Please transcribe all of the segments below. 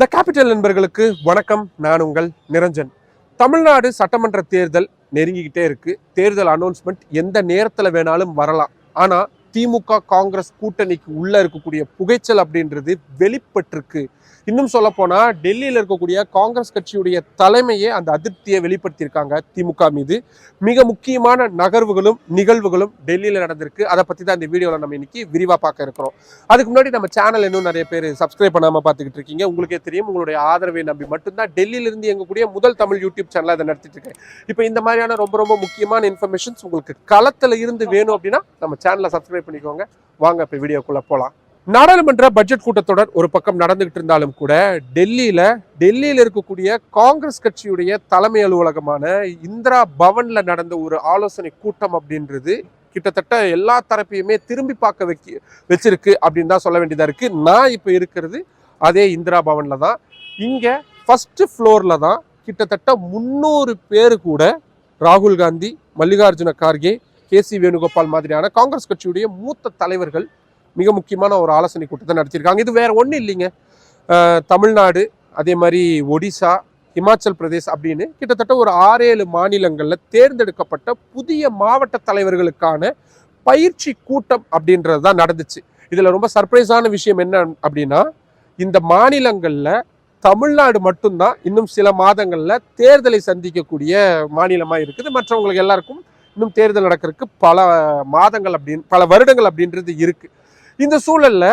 The capital நண்பர்களுக்கு வணக்கம். நான் உங்கள் நிரஞ்சன். தமிழ்நாடு சட்டமன்ற தேர்தல் நெருங்கிக்கிட்டே இருக்குது தேர்தல் அனௌன்ஸ்மெண்ட் எந்த நேரத்தில் வேணாலும் வரலாம். ஆனால் திமுக காங்கிரஸ் கூட்டணிக்கு உள்ள இருக்கக்கூடிய புகைச்சல் அப்படின்றது வெளிப்பட்டிருக்கு. இன்னும் சொல்ல போனா டெல்லியில் இருக்கக்கூடிய காங்கிரஸ் கட்சியுடைய தலைமையே அந்த அதிருப்தியை வெளிப்படுத்தியிருக்காங்க திமுக மீது. மிக முக்கியமான நகர்வுகளும் நிகழ்வுகளும் டெல்லியில் நடந்திருக்கு. அதை பத்தி தான் இந்த வீடியோவில் நம்ம இன்னைக்கு விரிவாக பார்க்க இருக்கிறோம். அதுக்கு முன்னாடி நம்ம சேனல் இன்னும் நிறைய பேர் சப்ஸ்கிரைப் பண்ணாமல் பார்த்துக்கிட்டு இருக்கீங்க. உங்களுக்கே தெரியும் உங்களுடைய ஆதரவை நம்பி மட்டும்தான் டெல்லியிலிருந்து எங்கக்கூடிய முதல் தமிழ் யூடியூப் சேனலை அதை நடத்திட்டு இருக்கேன். இப்போ இந்த மாதிரியான ரொம்ப ரொம்ப முக்கியமான இன்ஃபர்மேஷன்ஸ் உங்களுக்கு களத்தில் இருந்து வேணும் அப்படின்னா நம்ம சேனலை சப்ஸ்கிரைப் பண்ணிக்கோங்க. வாங்க இப்போ வீடியோக்குள்ள போகலாம் நாடாளுமன்ற பட்ஜெட் கூட்டத்தொடர் ஒரு பக்கம் நடந்துகிட்டு இருந்தாலும் கூட டெல்லியில டெல்லியில் இருக்கக்கூடிய காங்கிரஸ் கட்சியுடைய தலைமை அலுவலகமான இந்திரா பவன்ல நடந்த ஒரு ஆலோசனை கூட்டம் அப்படின்றது கிட்டத்தட்ட எல்லா தரப்பையுமே திரும்பி பார்க்க வைக்க வச்சிருக்கு அப்படின்னு தான் சொல்ல வேண்டியதா இருக்கு. நான் இப்போ இருக்கிறது அதே இந்திரா பவன்ல தான். இங்க ஃபஸ்ட்டு ஃப்ளோர்ல தான் கிட்டத்தட்ட முந்நூறு பேர் கூட ராகுல் காந்தி மல்லிகார்ஜுன கார்கே கே சி வேணுகோபால் மாதிரியான காங்கிரஸ் கட்சியுடைய மூத்த தலைவர்கள் மிக முக்கியமான ஒரு ஆலோசனை கூட்டத்தை நடத்தியிருக்காங்க. இது வேற ஒன்றும் இல்லைங்க. தமிழ்நாடு அதே மாதிரி ஒடிசா இமாச்சல் பிரதேஷ் அப்படின்னு கிட்டத்தட்ட ஒரு ஆறேழு மாநிலங்களில் தேர்ந்தெடுக்கப்பட்ட புதிய மாவட்ட தலைவர்களுக்கான பயிற்சி கூட்டம் அப்படின்றது தான் நடந்துச்சு. இதில் ரொம்ப சர்ப்ரைஸான விஷயம் என்ன அப்படின்னா இந்த மாநிலங்களில் தமிழ்நாடு மட்டும்தான் இன்னும் சில மாதங்களில் தேர்தலை சந்திக்கக்கூடிய மாநிலமாக இருக்குது. மற்றவங்களுக்கு எல்லாருக்கும் இன்னும் தேர்தல் நடக்கிறதுக்கு பல மாதங்கள் அப்படின்னு பல வருடங்கள் அப்படின்றது இருக்குது இந்த சூழலில்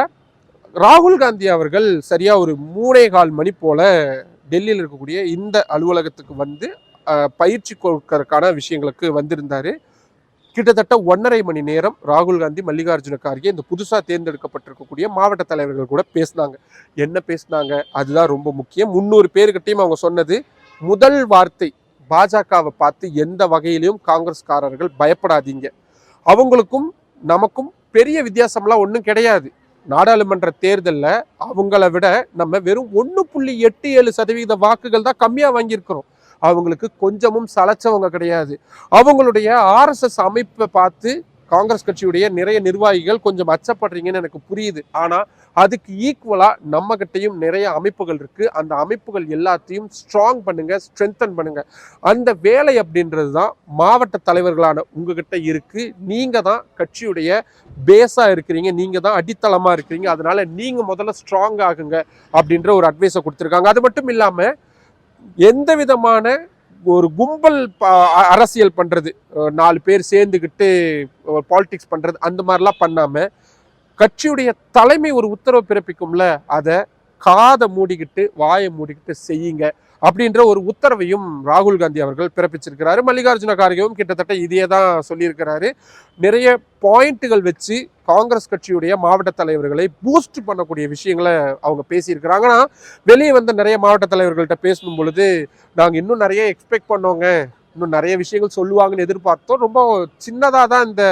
ராகுல் காந்தி அவர்கள் சரியாக ஒரு மூணே கால் மணி போல் டெல்லியில் இருக்கக்கூடிய இந்த அலுவலகத்துக்கு வந்து பயிற்சி கொடுக்கறதுக்கான விஷயங்களுக்கு வந்திருந்தார். கிட்டத்தட்ட ஒன்றரை மணி நேரம் ராகுல் காந்தி மல்லிகார்ஜுன கார்கே இந்த புதுசாக தேர்ந்தெடுக்கப்பட்டிருக்கக்கூடிய மாவட்ட தலைவர்கள் கூட பேசினாங்க. என்ன பேசினாங்க? அதுதான் ரொம்ப முக்கியம். முந்நூறு பேர்கிட்டையும் அவங்க சொன்னது முதல் வார்த்தை பாஜகவை பார்த்து எந்த வகையிலையும் காங்கிரஸ்காரர்கள் பயப்படாதீங்க. அவங்களுக்கும் நமக்கும் பெரிய வித்தியாசம்லாம் ஒன்றும் கிடையாது. நாடாளுமன்ற தேர்தலில் அவங்கள விட நம்ம வெறும் ஒன்று புள்ளி எட்டு ஏழு சதவீத வாக்குகள் தான் கம்மியாக வாங்கியிருக்கிறோம். அவங்களுக்கு கொஞ்சமும் சளைச்சவங்க கிடையாது. அவங்களுடைய ஆர்எஸ்எஸ் அமைப்பை பார்த்து காங்கிரஸ் கட்சியுடைய நிறைய நிர்வாகிகள் கொஞ்சம் அச்சப்படுறீங்கன்னு எனக்கு புரியுது. ஆனால் அதுக்கு ஈக்குவலாக நம்மகிட்டேயும் நிறைய அமைப்புகள் இருக்குது அந்த அமைப்புகள் எல்லாத்தையும் ஸ்ட்ராங் பண்ணுங்கள் ஸ்ட்ரென்தன் பண்ணுங்கள் அந்த வேலை அப்படின்றது தான் மாவட்ட தலைவர்களான உங்ககிட்ட இருக்குது நீங்கள் தான் கட்சியுடைய பேஸாக இருக்கிறீங்க. நீங்கள் தான் அடித்தளமாக இருக்கிறீங்க. அதனால் நீங்கள் முதல்ல ஸ்ட்ராங் ஆகுங்க அப்படின்ற ஒரு அட்வைஸை கொடுத்துருக்காங்க. அது மட்டும் இல்லாமல் எந்த விதமான ஒரு கும்பல் ப- அ- அரசியல் பண்ணுறது நாலு பேர் சேர்ந்துக்கிட்டு பாலிடிக்ஸ் பண்ணுறது அந்த மாதிரிலாம் பண்ணாமல் கட்சியுடைய தலைமை ஒரு உத்தரவு பிறப்பிக்கும்ல அதை காதை மூடிக்கிட்டு வாயை மூடிக்கிட்டு செய்யுங்க அப்படின்ற ஒரு உத்தரவையும் ராகுல் காந்தி அவர்கள் பிறப்பிச்சிருக்கிறாரு. மல்லிகார்ஜுன கார்கேவும் கிட்டத்தட்ட இதையே தான் சொல்லியிருக்கிறாரு. நிறைய பாயிண்ட்டுகள் வச்சு காங்கிரஸ் கட்சியுடைய மாவட்ட தலைவர்களை பூஸ்ட் பண்ணக்கூடிய விஷயங்களை அவங்க பேசியிருக்கிறாங்க. ஆனால் வெளியே வந்த நிறைய மாவட்ட தலைவர்கள்ட்ட பேசும் பொழுது நாங்கள் இன்னும் நிறைய எக்ஸ்பெக்ட் பண்ணோங்க. இன்னும் நிறைய விஷயங்கள் சொல்லுவாங்கன்னு எதிர்பார்த்தோம். ரொம்ப சின்னதாக தான் இந்த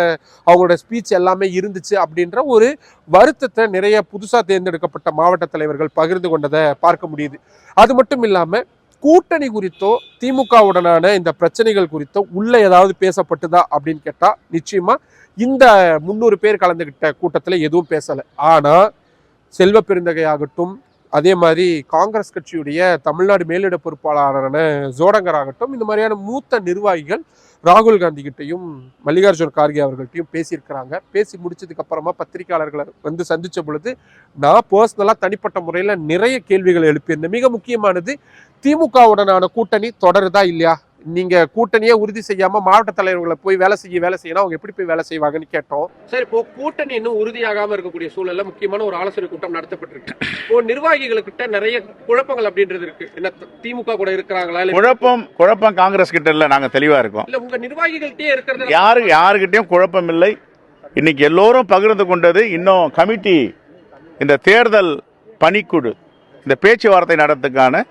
அவங்களோட ஸ்பீச் எல்லாமே இருந்துச்சு அப்படின்ற ஒரு வருத்தத்தை நிறைய புதுசாக தேர்ந்தெடுக்கப்பட்ட மாவட்ட தலைவர்கள் பகிர்ந்து கொண்டதை பார்க்க முடியுது. அது மட்டும் இல்லாமல் கூட்டணி குறித்தோ திமுகவுடனான இந்த பிரச்சனைகள் குறித்தோ உள்ள ஏதாவது பேசப்பட்டுதா அப்படின்னு கேட்டால் நிச்சயமா இந்த முந்நூறு பேர் கலந்துக்கிட்ட கூட்டத்தில் எதுவும் பேசலை. ஆனால் செல்வ பெருந்தகை ஆகட்டும் அதே மாதிரி காங்கிரஸ் கட்சியுடைய தமிழ்நாடு மேலிட பொறுப்பாளரான ஜோடங்கர் ஆகட்டும் இந்த மாதிரியான மூத்த நிர்வாகிகள் ராகுல் காந்தி கிட்டையும் மல்லிகார்ஜுன கார்கே அவர்கள்ட்டையும் பேசியிருக்கிறாங்க. பேசி முடிச்சதுக்கு அப்புறமா பத்திரிகையாளர்களை வந்து சந்தித்த பொழுது நான் பர்சனலாக தனிப்பட்ட முறையில் நிறைய கேள்விகள் எழுப்பியிருந்தேன். மிக முக்கியமானது திமுகவுடனான கூட்டணி தொடருதா இல்லையா? நீங்க கூட்டணியே உறுதி செய்யாம மாவட்ட தலைவர்களை போய் வேலை செய்ய வேலை செய்யணும். அவங்க எப்படி போய் வேலை செய்வாங்கன்னு கேட்டோம். சரி இப்போ கூட்டணி இன்னும் உறுதியாகாம இருக்கக்கூடிய சூழல்ல முக்கியமான ஒரு ஆலோசனை கூட்டம் நடத்தப்பட்டிருக்கு. இப்போ நிர்வாகிகளுக்கிட்ட நிறைய குழப்பங்கள் அப்படின்றது இருக்கு. என்ன திமுக கூட இருக்கிறாங்களா? இல்ல குழப்பம் குழப்பம் காங்கிரஸ் கிட்ட இல்ல. நாங்க தெளிவா இருக்கோம். இல்ல உங்க நிர்வாகிகள்ட்டே இருக்கிறது யாரு யாருகிட்டயும் குழப்பம் இல்லை. இன்னைக்கு எல்லோரும் பகிர்ந்து கொண்டது இன்னும் கமிட்டி இந்த தேர்தல் பணிக்குழு இந்த பேச்சுவார்த்தை நடத்துக்கான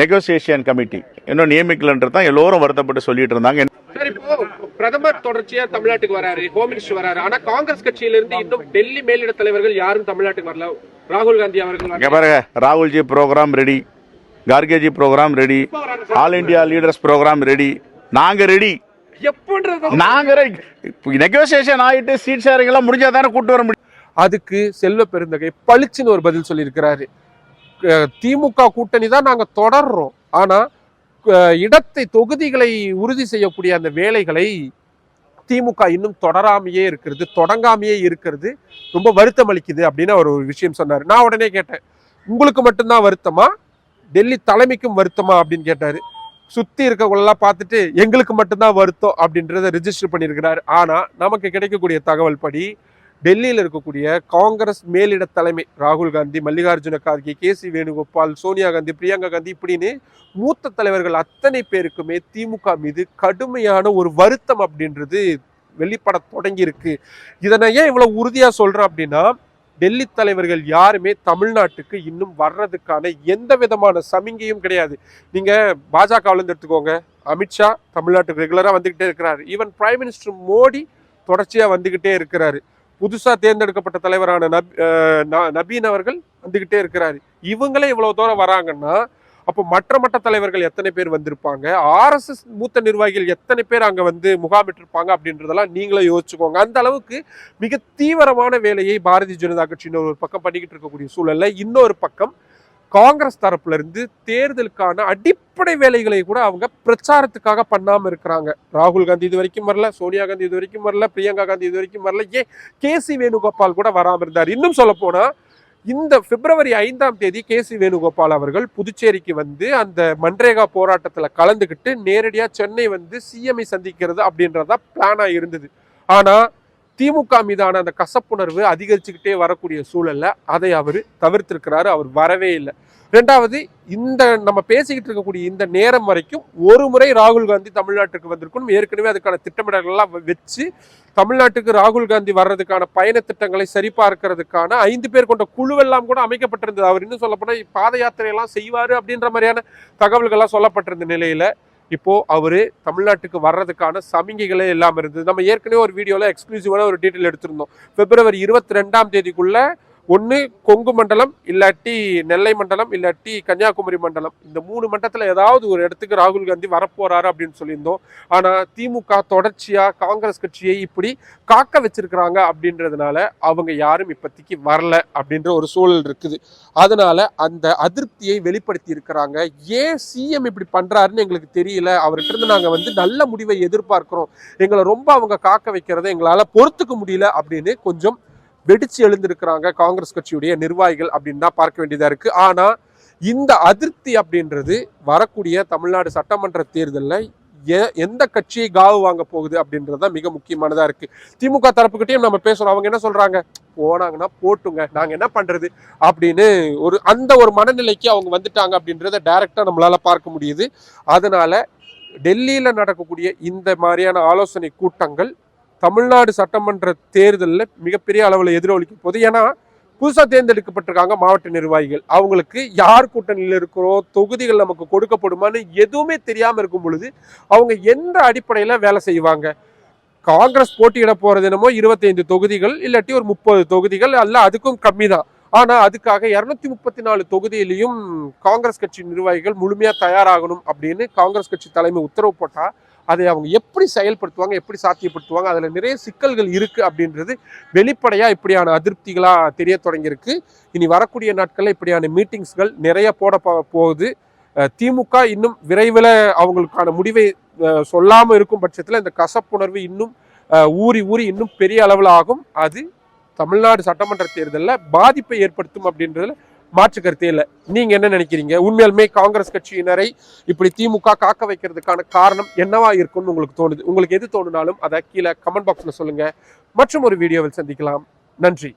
நெகோசியேஷன் கமிட்டி இன்னும் நியமிக்கலன்றது தான் எல்லோரும் வருத்தப்பட்டு சொல்லிட்டு இருந்தாங்க. சார் இப்போ பிரதமர் தொடர்ச்சியா தமிழ்நாட்டுக்கு வராரு ஹோம் மினிஸ்டர் வராரு. ஆனா காங்கிரஸ் கட்சியில இருந்து இன்னும் டெல்லி மேலிட தலைவர்கள் யாரும் தமிழ்நாட்டுக்கு வரல. ராகுல் காந்தி அவர்கள். பாருங்க Rahulji program ready Khargeji program ready? All India leaders program ready நாங்க ரெடி நாங்க நெகோசியேஷன் ஆயிட்டு சீட் ஷேரிங் எல்லாம் முடிஞ்சா தானே கூட்டு வர முடியும். அதுக்கு செல்வ பெருந்தகை பளிச்சுன்னு ஒரு பதில் சொல்லியிருக்கிறாரு. திமுக கூட்டணி தான் நாங்கள் தொடர்றோம். ஆனால் இடத்தை தொகுதிகளை உறுதி செய்யக்கூடிய அந்த வேலைகளை திமுக இன்னும் தொடராமையே இருக்கிறது தொடங்காமையே இருக்கிறது. ரொம்ப வருத்தம் அளிக்குது அப்படின்னு அவர் ஒரு விஷயம் சொன்னார். நான் உடனே கேட்டேன் உங்களுக்கு மட்டும்தான் வருத்தமா? டெல்லி தலைமைக்கும் வருத்தமா? அப்படின்னு கேட்டார். சுற்றி இருக்கவங்களெல்லாம் பார்த்துட்டு எங்களுக்கு மட்டும்தான் வருத்தம் அப்படின்றத ரிஜிஸ்டர் பண்ணியிருக்கிறார். ஆனால் நமக்கு கிடைக்கக்கூடிய தகவல் படி டெல்லியில் இருக்கக்கூடிய காங்கிரஸ் மேலிட தலைமை ராகுல் காந்தி மல்லிகார்ஜுன கார்கே கே சி வேணுகோபால் சோனியா காந்தி பிரியங்கா காந்தி இப்படின்னு மூத்த தலைவர்கள் அத்தனை பேருக்குமே திமுக மீது கடுமையான ஒரு வருத்தம் அப்படின்றது வெளிப்பட தொடங்கியிருக்கு. இதனை இதை நான் ஏன் இவ்வளோ உறுதியாக சொல்கிறேன் அப்படின்னா டெல்லி தலைவர்கள் யாருமே தமிழ்நாட்டுக்கு இன்னும் வர்றதுக்கான எந்த விதமான சமிங்கையும் கிடையாது. நீங்கள் பாஜகவிலேருந்து எடுத்துக்கோங்க. அமித்ஷா தமிழ்நாட்டுக்கு ரெகுலராக வந்துக்கிட்டே இருக்கிறாரு. ஈவன் பிரைம் மினிஸ்டர் மோடி தொடர்ச்சியாக வந்துக்கிட்டே இருக்கிறாரு. புதுசாக தேர்ந்தெடுக்கப்பட்ட தலைவரான நப் ந- நபீன் அவர்கள் வந்துக்கிட்டே இருக்கிறாரு. இவங்களே இவ்வளோ தூரம் வராங்கன்னா அப்போ மற்ற மற்ற தலைவர்கள் எத்தனை பேர் வந்திருப்பாங்க? ஆர்எஸ்எஸ் மூத்த நிர்வாகிகள் எத்தனை பேர் அங்கே வந்து முகாமிட்டிருப்பாங்க அப்படின்றதெல்லாம் நீங்களே யோசிச்சுக்கோங்க. அந்த அளவுக்கு மிக தீவிரமான வேலையை பாரதிய ஜனதா கட்சியின் ஒரு பக்கம் பண்ணிக்கிட்டு இருக்கக்கூடிய சூழலில் இன்னொரு பக்கம் காங்கிரஸ் தரப்புல இருந்து தேர்தலுக்கான அடிப்படை வேலைகளை கூட அவங்க பிரச்சாரத்துக்காக பண்ணாம இருக்கிறாங்க. ராகுல் காந்தி இது வரைக்கும் வரல சோனியா காந்தி இது வரைக்கும் வரல பிரியங்கா காந்தி இது வரைக்கும் வரல ஏன் கே சி வேணுகோபால் கூட வராம இருந்தார்? இன்னும் சொல்ல போனா இந்த பிப்ரவரி ஐந்தாம் தேதி கே சி வேணுகோபால் அவர்கள் புதுச்சேரிக்கு வந்து அந்த மன்ரேகா போராட்டத்துல கலந்துக்கிட்டு நேரடியா சென்னை வந்து சிஎம்ஐ சந்திக்கிறது அப்படின்றதா பிளானா இருந்தது. ஆனா திமுக மீதான அந்த கசப்புணர்வு அதிகரிச்சுக்கிட்டே வரக்கூடிய சூழல்ல அதை அவர் தவிர்த்திருக்கிறாரு அவர் வரவே இல்லை. ரெண்டாவது இந்த நம்ம பேசிக்கிட்டு இருக்கக்கூடிய இந்த நேரம் வரைக்கும் ஒரு முறை ராகுல் காந்தி தமிழ்நாட்டுக்கு வந்திருக்கணும். ஏற்கனவே அதுக்கான திட்டமிடல்கள்லாம் வச்சு தமிழ்நாட்டுக்கு ராகுல் காந்தி வர்றதுக்கான பயண திட்டங்களை சரிபார்க்கிறதுக்கான ஐந்து பேர் கொண்ட குழுவெல்லாம் கூட அமைக்கப்பட்டிருந்தது. அவர் இன்னும் சொல்லப்போனால் பாத யாத்திரையெல்லாம் செய்வார் அப்படின்ற மாதிரியான தகவல்கள்லாம் சொல்லப்பட்டிருந்த நிலையில இப்போ அவர் தமிழ்நாட்டுக்கு வர்றதுக்கான சமிகைகளே இல்லாமல் இருந்தது. நம்ம ஏற்கனவே ஒரு வீடியோவில் எக்ஸ்க்ளூசிவான ஒரு டீட்டெயில் எடுத்திருந்தோம். பிப்ரவரி இருபத்தி ரெண்டாம் தேதிக்குள்ளே ஒன்று கொங்கு மண்டலம் இல்லாட்டி நெல்லை மண்டலம் இல்லாட்டி கன்னியாகுமரி மண்டலம். இந்த மூணு மண்டலத்தில் ஏதாவது ஒரு இடத்துக்கு ராகுல் காந்தி வரப்போறாரு அப்படின்னு சொல்லியிருந்தோம். ஆனால் திமுக தொடர்ச்சியாக காங்கிரஸ் கட்சியை இப்படி காக்க வச்சிருக்கிறாங்க அப்படின்றதுனால அவங்க யாரும் இப்போதைக்கு வரல அப்படின்ற ஒரு சூழல் இருக்குது. அதனால அந்த அதிருப்தியை வெளிப்படுத்தி இருக்கிறாங்க. ஏன் சிஎம் இப்படி பண்ணுறாருன்னு எங்களுக்கு தெரியல. அவர்கிட்ட இருந்து நாங்கள் வந்து நல்ல முடிவை எதிர்பார்க்கிறோம். எங்களை ரொம்ப அவங்க காக்க வைக்கிறத எங்களால் பொறுத்துக்க முடியல அப்படின்னு கொஞ்சம் வெடிச்சு எழுந்திருக்கிறாங்க காங்கிரஸ் கட்சியுடைய நிர்வாகிகள் அப்படின்னு தான் பார்க்க வேண்டியதா இருக்கு. ஆனா இந்த அதிருப்தி அப்படின்றது வரக்கூடிய தமிழ்நாடு சட்டமன்ற தேர்தலில் எ- எந்த கட்சியை காவு வாங்க போகுது அப்படின்றது தான் மிக முக்கியமானதா இருக்கு. திமுக தரப்புக்கிட்டையும் நம்ம பேசுறோம். அவங்க என்ன சொல்றாங்க? போனாங்கன்னா போட்டுங்க. நாங்க என்ன பண்றது? அப்படின்னு ஒரு அந்த ஒரு மனநிலைக்கு அவங்க வந்துட்டாங்க அப்படின்றத டைரக்டா நம்மளால பார்க்க முடியுது. அதனால டெல்லியில நடக்கக்கூடிய இந்த மாதிரியான ஆலோசனை கூட்டங்கள் தமிழ்நாடு சட்டமன்ற தேர்தலில் மிகப்பெரிய அளவில் எதிரொலிக்க போது ஏன்னா புதுசாக தேர்ந்தெடுக்கப்பட்டிருக்காங்க மாவட்ட நிர்வாகிகள். அவங்களுக்கு யார் கூட்டணியில் இருக்கிறோம் தொகுதிகள் நமக்கு கொடுக்கப்படுமான்னு எதுவுமே தெரியாமல் இருக்கும் பொழுது அவங்க எந்த அடிப்படையில் வேலை செய்வாங்க? காங்கிரஸ் போட்டியிட போகிறது என்னமோ இருபத்தைந்து தொகுதிகள் இல்லாட்டி ஒரு முப்பது தொகுதிகள் அல்ல அதுக்கும் கம்மி தான் ஆனால் அதுக்காக இரநூத்தி முப்பத்தி நாலு தொகுதியிலையும் காங்கிரஸ் கட்சி நிர்வாகிகள் முழுமையாக தயாராகணும் அப்படின்னு காங்கிரஸ் கட்சி தலைமை உத்தரவு போட்டால் அதை அவங்க எப்படி செயல்படுத்துவாங்க எப்படி சாத்தியப்படுத்துவாங்க அதில் நிறைய சிக்கல்கள் இருக்குது அப்படின்றது வெளிப்படையாக இப்படியான அதிருப்திகளாக தெரிய தொடங்கியிருக்கு. இனி வரக்கூடிய நாட்களில் இப்படியான மீட்டிங்ஸ்கள் நிறைய போட போகுது. திமுக இன்னும் விரைவில் அவங்களுக்கான முடிவை சொல்லாமல் இருக்கும் பட்சத்தில் இந்த கசப்புணர்வு இன்னும் ஊறி ஊறி இன்னும் பெரிய அளவில் ஆகும். அது தமிழ்நாடு சட்டமன்ற தேர்தலில் பாதிப்பை ஏற்படுத்தும் அப்படின்றதுல மாற்று கருத்தே இல்லை. நீங்க என்ன நினைக்கிறீங்க? உண்மையாலுமே காங்கிரஸ் கட்சியினரை இப்படி திமுக காக்க வைக்கிறதுக்கான காரணம் என்னவா இருக்கும்னு உங்களுக்கு தோணுது? உங்களுக்கு எது தோணுனாலும் அதை கீழே கமெண்ட் பாக்ஸ்ல சொல்லுங்க. மற்றும் ஒரு வீடியோவில் சந்திக்கலாம். நன்றி.